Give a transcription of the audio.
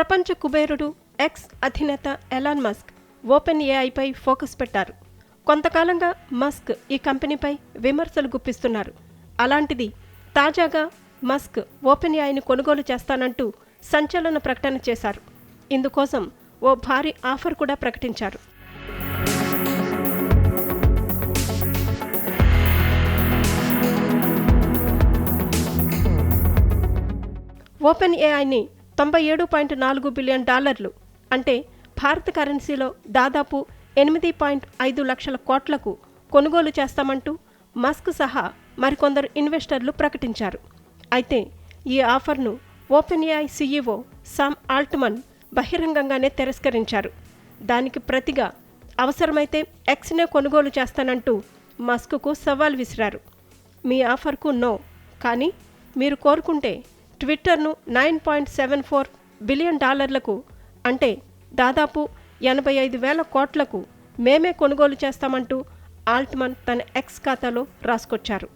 ప్రపంచ కుబేరుడు ఎక్స్ అధినేత ఎలాన్ మస్క్ ఓపెన్ ఏఐపై ఫోకస్ పెట్టారు. కొంతకాలంగా మస్క్ ఈ కంపెనీపై విమర్శలు గుప్పిస్తున్నారు. అలాంటిది తాజాగా మస్క్ ఓపెన్ ఏఐని కొనుగోలు చేస్తానంటూ సంచలన ప్రకటన చేశారు. ఇందుకోసం ఓ భారీ ఆఫర్ కూడా ప్రకటించారు. ఓపెన్ ఏఐని తొంభై ఏడు పాయింట్ నాలుగు బిలియన్ డాలర్లు. అంటే భారత కరెన్సీలో దాదాపు ఎనిమిది పాయింట్ ఐదు లక్షల కోట్లకు కొనుగోలు చేస్తామంటూ మస్క్ సహా మరికొందరు ఇన్వెస్టర్లు ప్రకటించారు. అయితే ఈ ఆఫర్ను open AI CEO Sam Altman బహిరంగంగానే తిరస్కరించారు. దానికి ప్రతిగా అవసరమైతే ఎక్స్నే కొనుగోలు చేస్తానంటూ మస్క్కు సవాల్ విసిరారు. మీ ఆఫర్కు నో. కానీ మీరు కోరుకుంటే ట్విట్టర్ను nine point seven four billion డాలర్లకు అంటే దాదాపు ఎనభై ఐదు వేల కోట్లకు మేమే కొనుగోలు చేస్తామంటూ ఆల్ట్మన్ తన ఎక్స్ ఖాతాలో రాసుకొచ్చారు.